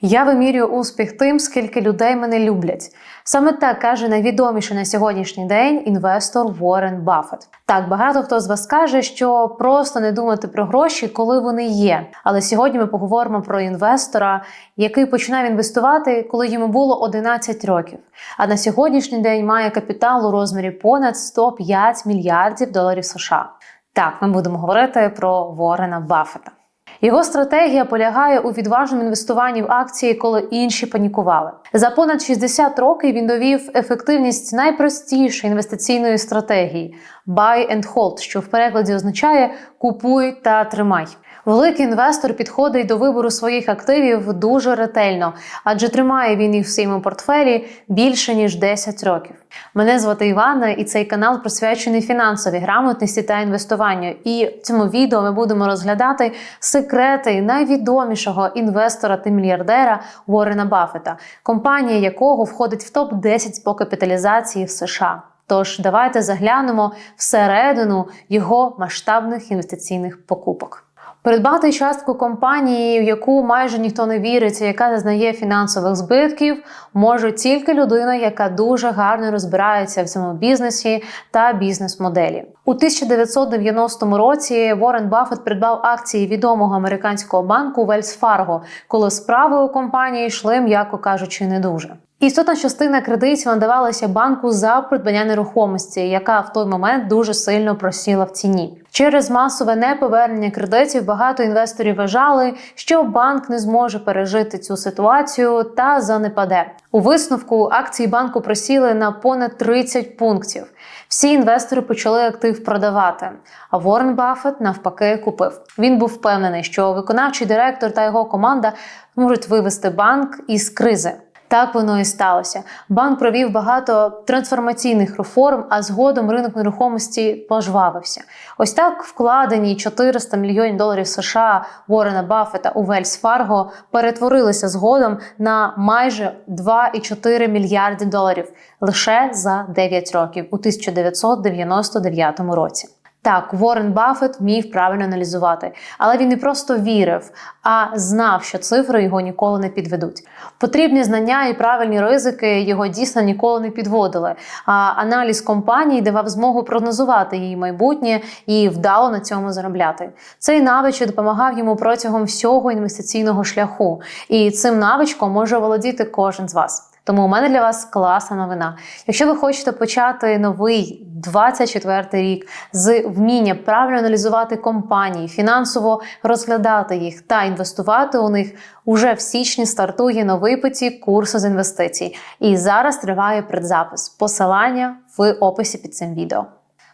Я вимірюю успіх тим, скільки людей мене люблять. Саме так каже найвідоміший на сьогоднішній день інвестор Уоррен Баффет. Так, багато хто з вас каже, що просто не думати про гроші, коли вони є. Але сьогодні ми поговоримо про інвестора, який починав інвестувати, коли йому було 11 років. А на сьогоднішній день має капітал у розмірі понад 105 мільярдів доларів США. Так, ми будемо говорити про Уоррена Баффета. Його стратегія полягає у відважному інвестуванні в акції, коли інші панікували. За понад 60 років він довів ефективність найпростішої інвестиційної стратегії buy and hold, що в перекладі означає купуй та тримай. Великий інвестор підходить до вибору своїх активів дуже ретельно, адже тримає він їх в своєму портфелі більше ніж 10 років. Мене звати Івана, і цей канал присвячений фінансовій грамотності та інвестуванню. І в цьому відео ми будемо розглядати секрети найвідомішого інвестора та мільярдера Уоррена Баффета, компанія якого входить в топ 10 по капіталізації в США. Тож давайте заглянемо всередину його масштабних інвестиційних покупок. Придбати частку компанії, в яку майже ніхто не вірить, яка зазнає фінансових збитків, може тільки людина, яка дуже гарно розбирається в цьому бізнесі та бізнес-моделі. У 1990 році Уоррен Баффет придбав акції відомого американського банку Wells Fargo, коли справи у компанії йшли, м'яко кажучи, не дуже. Істотна частина кредитів надавалася банку за придбання нерухомості, яка в той момент дуже сильно просіла в ціні. Через масове неповернення кредитів багато інвесторів вважали, що банк не зможе пережити цю ситуацію та занепаде. У висновку акції банку просіли на понад 30 пунктів. Всі інвестори почали актив продавати. А Ворен Баффет навпаки купив. Він був впевнений, що виконавчий директор та його команда можуть вивести банк із кризи. Так воно і сталося. Банк провів багато трансформаційних реформ, а згодом ринок нерухомості пожвавився. Ось так вкладені 400 мільйонів доларів США Уоррена Баффета у Вельс Фарго перетворилися згодом на майже 2,4 мільярди доларів лише за 9 років у 1999 році. Так, Уоррен Баффет вмів правильно аналізувати, але він не просто вірив, а знав, що цифри його ніколи не підведуть. Потрібні знання і правильні ризики його дійсно ніколи не підводили. А аналіз компанії давав змогу прогнозувати її майбутнє і вдало на цьому заробляти. Цей навичок допомагав йому протягом всього інвестиційного шляху, і цим навичком може володіти кожен з вас. Тому у мене для вас класна новина. Якщо ви хочете почати новий 24 рік з вміння правильно аналізувати компанії, фінансово розглядати їх та інвестувати у них, уже в січні стартує новий потік курсу з інвестицій. І зараз триває предзапис. Посилання в описі під цим відео.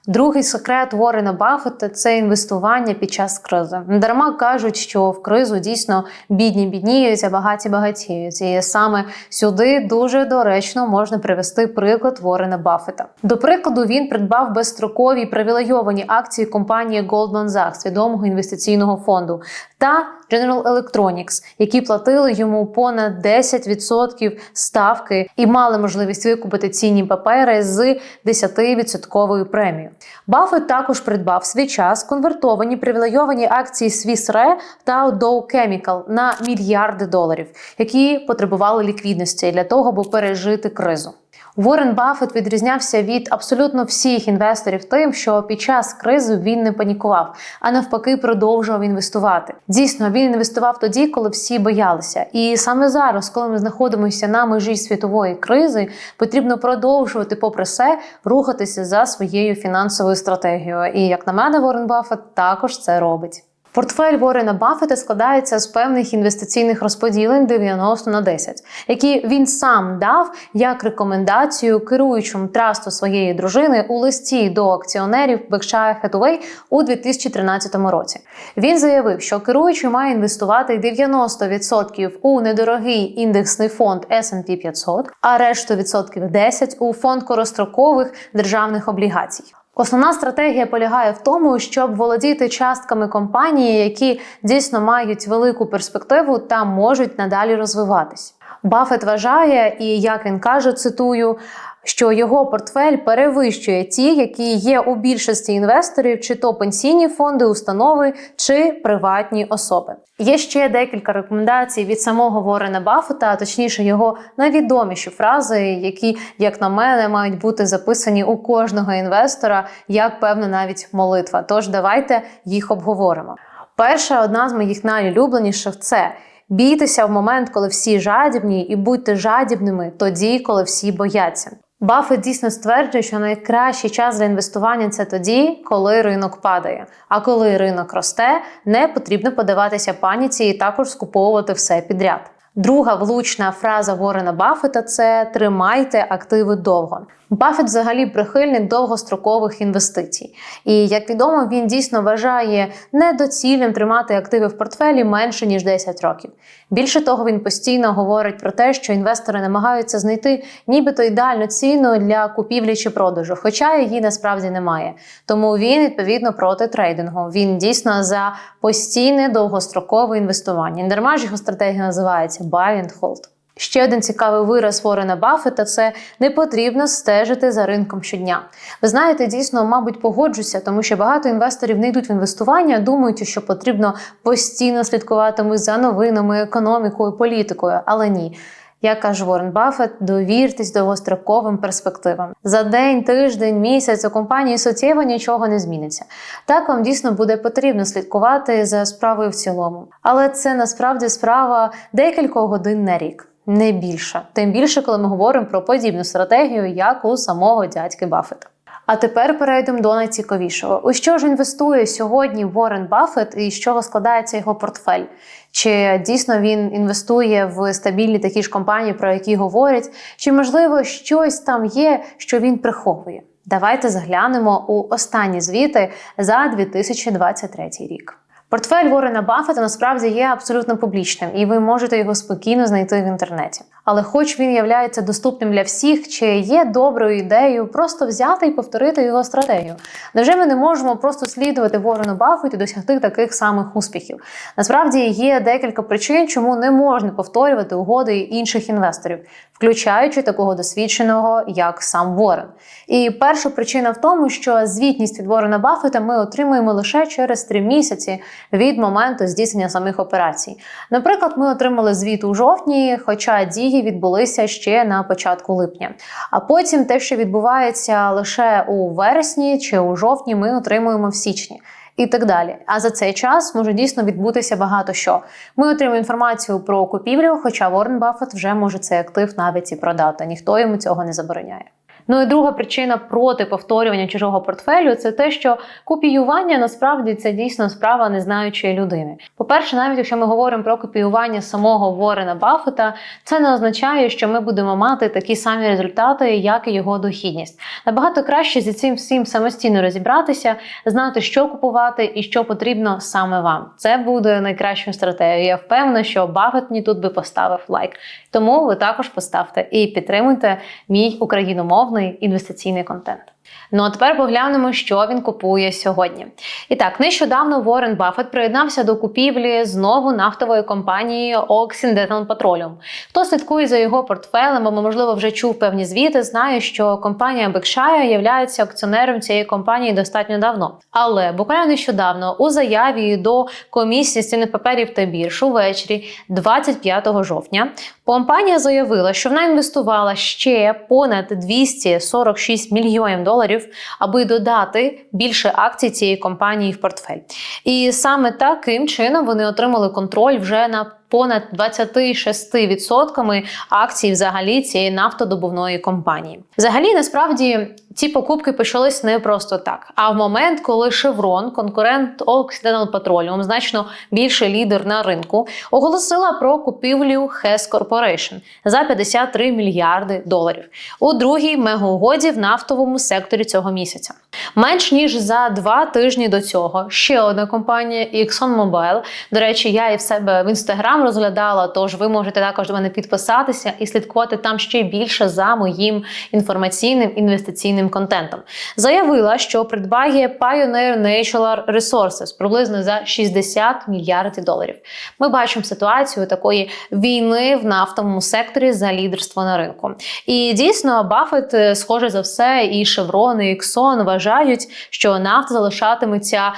Другий секрет Уоррена Баффета – це інвестування під час кризи. Дарма кажуть, що в кризу дійсно бідні бідніють, а багаті багатіють. І саме сюди дуже доречно можна привести приклад Уоррена Баффета. До прикладу, він придбав безстрокові привілейовані акції компанії Goldman Sachs, відомого інвестиційного фонду, та General Electronics, які платили йому понад 10% ставки і мали можливість викупити цінні папери з 10% премією. Баффет також придбав свій час конвертовані привілейовані акції Swiss Re та Dow Chemical на мільярди доларів, які потребували ліквідності для того, аби пережити кризу. Уоррен Баффет відрізнявся від абсолютно всіх інвесторів тим, що під час кризи він не панікував, а навпаки, продовжував інвестувати. Дійсно, він інвестував тоді, коли всі боялися. І саме зараз, коли ми знаходимося на межі світової кризи, потрібно продовжувати, попри все, рухатися за своєю фінансовою стратегією. І як на мене, Уоррен Баффет також це робить. Портфель Ворена Баффета складається з певних інвестиційних розподілень 90 на 10, які він сам дав як рекомендацію керуючому трасту своєї дружини у листі до акціонерів Berkshire Hathaway у 2013 році. Він заявив, що керуючий має інвестувати 90% у недорогий індексний фонд S&P 500, а решту відсотків 10% у фонд корострокових державних облігацій. Основна стратегія полягає в тому, щоб володіти частками компанії, які дійсно мають велику перспективу та можуть надалі розвиватись. Баффет вважає, і як він каже, цитую. Що його портфель перевищує ті, які є у більшості інвесторів, чи то пенсійні фонди, установи чи приватні особи. Є ще декілька рекомендацій від самого Ворена Баффета, а точніше його найвідоміші фрази, які, як на мене, мають бути записані у кожного інвестора, як певна навіть молитва. Тож давайте їх обговоримо. Перша одна з моїх найулюбленіших це. Бійтеся в момент, коли всі жадібні, і будьте жадібними тоді, коли всі бояться. Баффет дійсно стверджує, що найкращий час для інвестування це тоді, коли ринок падає. А коли ринок росте, не потрібно подаватися паніці і також скуповувати все підряд. Друга влучна фраза Ворена Баффета – це тримайте активи довго. Баффет взагалі прихильник довгострокових інвестицій. І як відомо, він дійсно вважає недоцільним тримати активи в портфелі менше ніж 10 років. Більше того, він постійно говорить про те, що інвестори намагаються знайти нібито ідеальну ціну для купівлі чи продажу, хоча її насправді немає. Тому він відповідно проти трейдингу. Він дійсно за постійне довгострокове інвестування. Дарма ж його стратегія називається buy and hold. Ще один цікавий вираз Ворена Баффета – це не потрібно стежити за ринком щодня. Ви знаєте, дійсно, мабуть, погоджуся, тому що багато інвесторів не йдуть в інвестування, думаючи, що потрібно постійно слідкувати за новинами, економікою, політикою, але ні. Як каже Ворен Баффет, довіртесь довгостроковим перспективам. За день, тиждень, місяць у компанії суттєво нічого не зміниться. Так вам дійсно буде потрібно слідкувати за справою в цілому. Але це насправді справа декількох годин на рік. Не більше, тим більше, коли ми говоримо про подібну стратегію, як у самого дядьки Баффета. А тепер перейдемо до найцікавішого. У що ж інвестує сьогодні Ворен Баффет і з чого складається його портфель? Чи дійсно він інвестує в стабільні такі ж компанії, про які говорять, чи можливо щось там є, що він приховує? Давайте заглянемо у останні звіти за 2023 рік. Портфель Ворена Баффета насправді є абсолютно публічним, і ви можете його спокійно знайти в інтернеті. Але, хоч він являється доступним для всіх, чи є доброю ідеєю просто взяти і повторити його стратегію. Невже ми не можемо просто слідувати Ворену Баффету і досягти таких самих успіхів? Насправді є декілька причин, чому не можна повторювати угоди інших інвесторів, включаючи такого досвідченого, як сам Ворен. І перша причина в тому, що звітність від Ворена Баффета ми отримуємо лише через три місяці від моменту здійснення самих операцій. Наприклад, ми отримали звіт у жовтні, хоча дії відбулися ще на початку липня. А потім те, що відбувається лише у вересні чи у жовтні, ми отримуємо в січні. І так далі. А за цей час може дійсно відбутися багато що. Ми отримуємо інформацію про купівлю, хоча Ворен Баффет вже може цей актив навіть і продати. Ніхто йому цього не забороняє. Ну і друга причина проти повторювання чужого портфелю це те, що копіювання насправді це дійсно справа незнаючої людини. По-перше, навіть якщо ми говоримо про копіювання самого Ворена Баффета, це не означає, що ми будемо мати такі самі результати, як і його дохідність. Набагато краще зі цим всім самостійно розібратися, знати, що купувати і що потрібно саме вам. Це буде найкращою стратегією. Я впевнена, що Баффет мені тут би поставив лайк. Тому ви також поставте і підтримуйте мій україномовний інвестиційний контент. Ну а тепер поглянемо, що він купує сьогодні. І так, нещодавно Уоррен Баффет приєднався до купівлі знову нафтової компанії Occidental Petroleum. Хто слідкує за його портфелем, або, можливо, вже чув певні звіти, знає, що компанія Berkshire є акціонером цієї компанії достатньо давно. Але буквально нещодавно у заяві до комісії з цінних паперів та бірж увечері, 25 жовтня, компанія заявила, що вона інвестувала ще понад 246 мільйонів доларів аби додати більше акцій цієї компанії в портфель. І саме таким чином вони отримали контроль вже на понад 26% акцій взагалі цієї нафтодобувної компанії. Взагалі, насправді, ці покупки почались не просто так. А в момент, коли Chevron, конкурент Occidental Petroleum, значно більший лідер на ринку, оголосила про купівлю Hess Corporation за 53 мільярди доларів у другій мегаугоді в нафтовому секторі цього місяця. Менш ніж за два тижні до цього ще одна компанія ExxonMobil, До речі, я і в себе в інстаграм там розглядала. Тож ви можете також до мене підписатися і слідкувати там ще більше за моїм інформаційним інвестиційним контентом. Заявила, що придбає Pioneer Natural Resources приблизно за 60 мільярдів доларів. Ми бачимо ситуацію такої війни в нафтовому секторі за лідерство на ринку. І дійсно, Баффет, е, схоже за все, і Chevron, і Exxon вважають, що нафта залишатиметься.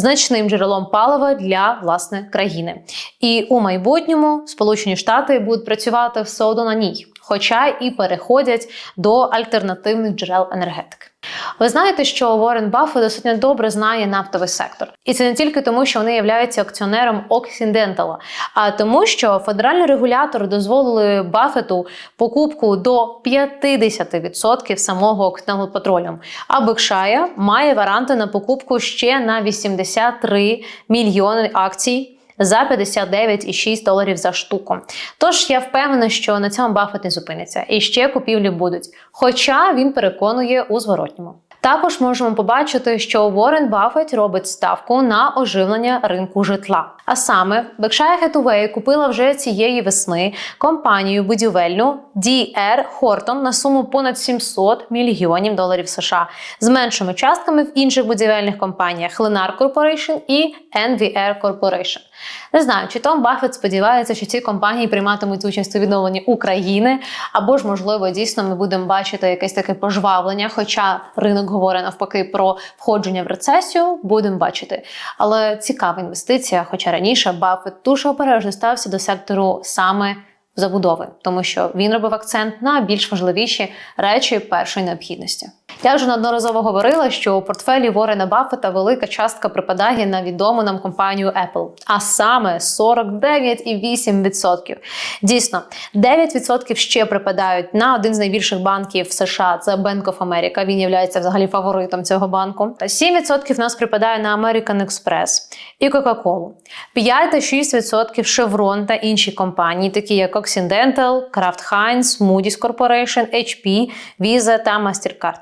Значним джерелом палива для власне країни, і у майбутньому Сполучені Штати будуть працювати все одно на ній, хоча і переходять до альтернативних джерел енергетики. Ви знаєте, що Уоррен Баффет достатньо добре знає нафтовий сектор, і це не тільки тому, що вони являються акціонером Оксідентала, а тому, що федеральний регулятор дозволили Баффету покупку до 50% самого Оксідентал Petroleum, А Бекшая має варанти на покупку ще на 83 мільйони акцій. За 59,6 доларів за штуку. Тож я впевнена, що на цьому Баффет не зупиниться і ще купівлі будуть. Хоча він переконує у зворотньому. Також можемо побачити, що Уоррен Баффет робить ставку на оживлення ринку житла. А саме Berkshire Hathaway купила вже цієї весни компанію будівельну DR Horton на суму понад 700 мільйонів доларів США з меншими частками в інших будівельних компаніях Lennar Corporation і NVR Corporation. Не знаю, чи Том Баффет сподівається, що ці компанії прийматимуть участь у відновленні України, або ж, можливо, дійсно ми будемо бачити якесь таке пожвавлення, хоча ринок говорить навпаки про входження в рецесію, будемо бачити. Але цікава інвестиція, хоча раніше Баффет дуже обережно стався до сектору саме забудови, тому що він робив акцент на більш важливіші речі першої необхідності. Я вже неодноразово говорила, що у портфелі Ворена Баффета велика частка припадає на відому нам компанію Apple, а саме 49,8%. Дійсно, 9% ще припадають на один з найбільших банків США. Це Bank of America. Він є взагалі фаворитом цього банку. 7% в нас припадає на American Express і Coca-Cola. 5-6% Chevron та інші компанії, такі як Occidental, Kraft Heinz, Moody's Corporation, HP, Visa та MasterCard.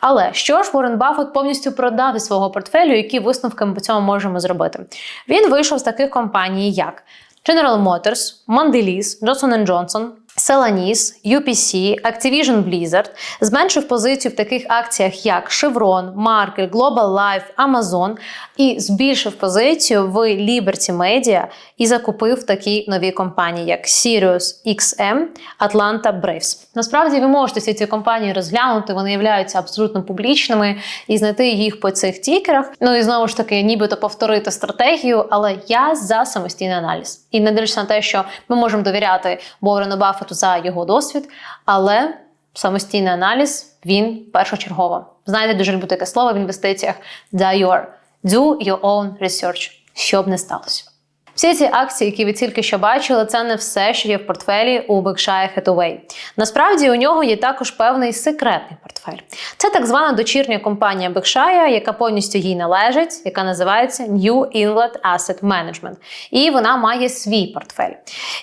Але що ж Уоррен Баффет повністю продав із свого портфелю, які висновки ми по цьому можемо зробити? Він вийшов з таких компаній, як General Motors, Mondelez, Johnson Johnson, Celanese, UPC, Activision Blizzard зменшив позицію в таких акціях, як Chevron, Markel, Global Life, Amazon і збільшив позицію в Liberty Media і закупив такі нові компанії, як Sirius XM, Atlanta Braves. Насправді ви можете всі ці компанії розглянути, вони являються абсолютно публічними і знайти їх по цих тікерах. Ну і знову ж таки, нібито повторити стратегію, але я за самостійний аналіз. І не дивлячись на те, що ми можемо довіряти Борену Баффету за його досвід, але самостійний аналіз він першочергово. Знаєте, дуже люблю таке слово в інвестиціях «do your». Do your own research, щоб не сталося. Всі ці акції, які ви тільки що бачили, це не все, що є в портфелі у Berkshire Hathaway. Насправді у нього є також певний секретний портфель. Це так звана дочірня компанія Berkshire, яка повністю їй належить, яка називається New England Asset Management. І вона має свій портфель.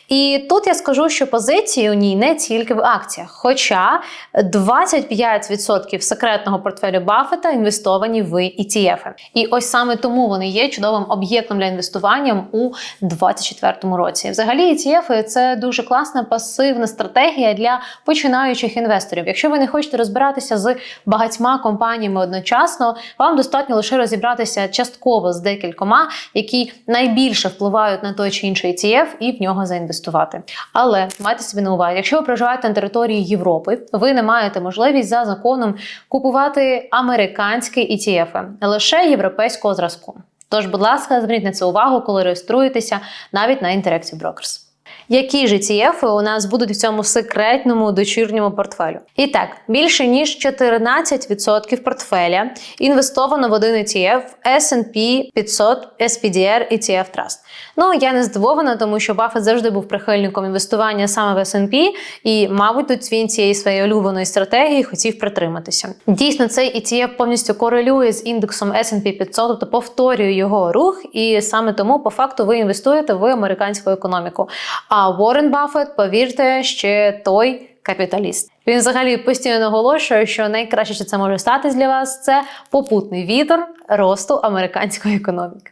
І тут я скажу, що позиції у ній не тільки в акціях, хоча 25% секретного портфелю Баффета інвестовані в ETF. І ось саме тому вони є чудовим об'єктом для інвестування у 2024 році. Взагалі, ETF – це дуже класна пасивна стратегія для починаючих інвесторів. Якщо ви не хочете розбиратися з багатьма компаніями одночасно, вам достатньо лише розібратися частково з декількома, які найбільше впливають на той чи інший ETF, і в нього заінвестувати. Але майте собі на увазі, якщо ви проживаєте на території Європи, ви не маєте можливість за законом купувати американські ETF, лише європейського зразку. Тож, будь ласка, зверніть на це увагу, коли реєструєтеся навіть на Interactive Brokers. Які ж ETF у нас будуть в цьому секретному дочірньому портфелю? І так, більше ніж 14% портфеля інвестовано в один ETF S&P 500 SPDR ETF Trust. Ну я не здивована, тому що Баффет завжди був прихильником інвестування саме в S&P і, мабуть, тут він цієї своєї улюбленої стратегії хотів притриматися. Дійсно, цей ETF повністю корелює з індексом S&P 500, тобто повторює його рух, і саме тому, по факту, ви інвестуєте в американську економіку. А Уоррен Баффет, повірте, ще той. Капіталіст він взагалі постійно наголошує, що найкраще, що це може статись для вас, це попутний вітер росту американської економіки.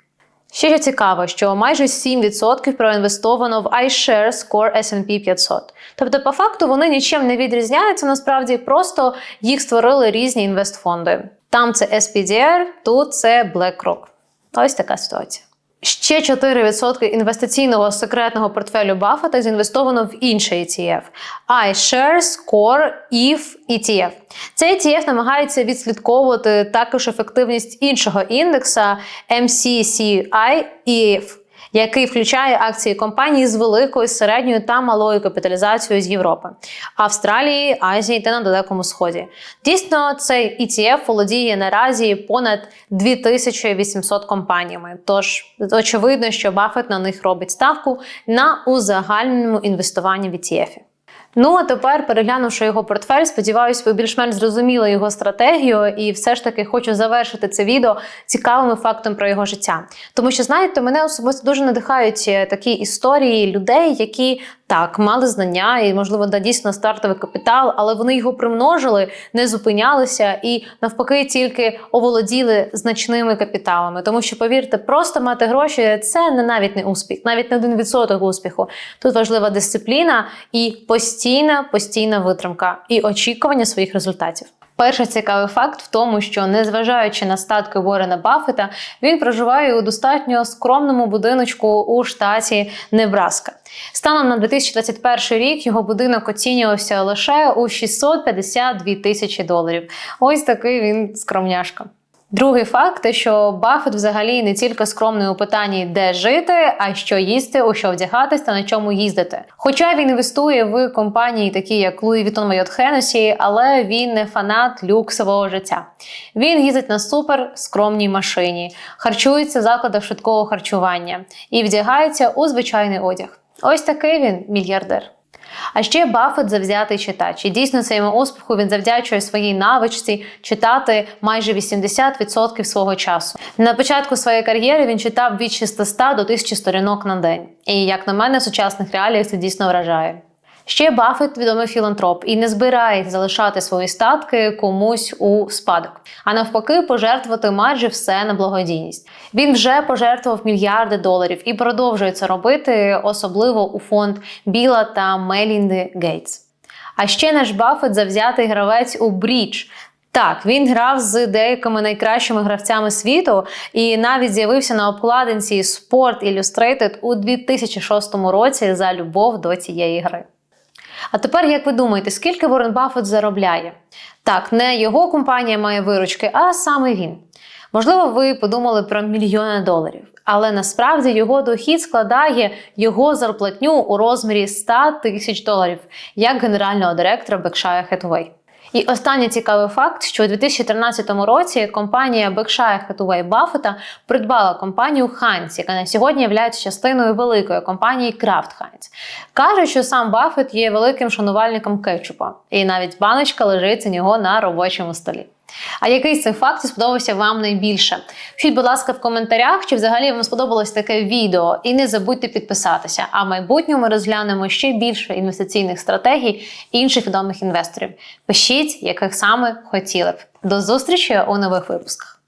Ще що цікаво, що майже 7% проінвестовано в iShares Core S&P 500. Тобто, по факту, вони нічим не відрізняються, насправді просто їх створили різні інвестфонди. Там це SPDR, тут це BlackRock. Ось така ситуація. Ще 4% інвестиційного секретного портфелю Баффета зінвестовано в інший ETF – iShares Core ETH ETF. Цей ETF намагається відслідковувати також ефективність іншого індекса MCCI EF, який включає акції компаній з великою, середньою та малою капіталізацією з Європи, Австралії, Азії та на Далекому Сході. Дійсно, цей ETF володіє наразі понад 2800 компаніями. Тож очевидно, що Баффет на них робить ставку на узагальненому інвестуванні в ETF. Ну а тепер, переглянувши його портфель, сподіваюся, ви більш-менш зрозуміли його стратегію, і все ж таки хочу завершити це відео цікавим фактом про його життя. Тому що, знаєте, мене особисто дуже надихають е, такі історії людей, які так мали знання і, можливо, да, дійсно стартовий капітал, але вони його примножили, не зупинялися і навпаки тільки оволоділи значними капіталами. Тому що, повірте, просто мати гроші це не навіть не успіх, навіть не один відсоток успіху. Тут важлива дисципліна і постійна, постійна витримка і очікування своїх результатів. Перший цікавий факт в тому, що незважаючи на статки Уоррена Баффета, він проживає у достатньо скромному будиночку у штаті Небраска. Станом на 2021 рік його будинок оцінювався лише у 652 тисячі доларів. Ось такий він скромняшка. Другий факт, що Баффет взагалі не тільки скромний у питанні, де жити, а що їсти, у що вдягатись та на чому їздити. Хоча він інвестує в компанії, такі як Louis Vuitton Marriott Hennessy, але він не фанат люксового життя. Він їздить на супер скромній машині, харчується в закладах швидкого харчування і вдягається у звичайний одяг. Ось такий він мільярдер. А ще Баффет завзятий читач. І дійсно своєму успіху він завдячує своїй навичці читати майже 80% свого часу. На початку своєї кар'єри він читав від 600 до 1000 сторінок на день. І як на мене, в сучасних реаліях це дійсно вражає. Ще Баффет відомий філантроп і не збирається залишати свої статки комусь у спадок, а навпаки, пожертвувати майже все на благодійність. Він вже пожертвував мільярди доларів і продовжує це робити, особливо у фонд Біла та Мелінди Гейтс. А ще наш Баффет завзятий гравець у брідж. Так, він грав з деякими найкращими гравцями світу і навіть з'явився на обкладинці Sport Illustrated у 2006 році за любов до цієї гри. А тепер, як ви думаєте, скільки Ворон Баффет заробляє? Так, не його компанія має виручки, а саме він. Можливо, ви подумали про мільйони доларів, але насправді його дохід складає його зарплатню у розмірі 100 тисяч доларів як генерального директора Бекшая Hathaway. І останній цікавий факт, що у 2013 році компанія Berkshire Hathaway Buffett придбала компанію Heinz, яка на сьогодні є частиною великої компанії Kraft Heinz. Каже, що сам Баффет є великим шанувальником кетчупа, і навіть баночка лежить у нього на робочому столі. А який з цих фактів сподобався вам найбільше? Пишіть, будь ласка, в коментарях, чи взагалі вам сподобалось таке відео. І не забудьте підписатися. А в майбутньому ми розглянемо ще більше інвестиційних стратегій інших відомих інвесторів. Пишіть, яких саме хотіли б. До зустрічі у нових випусках.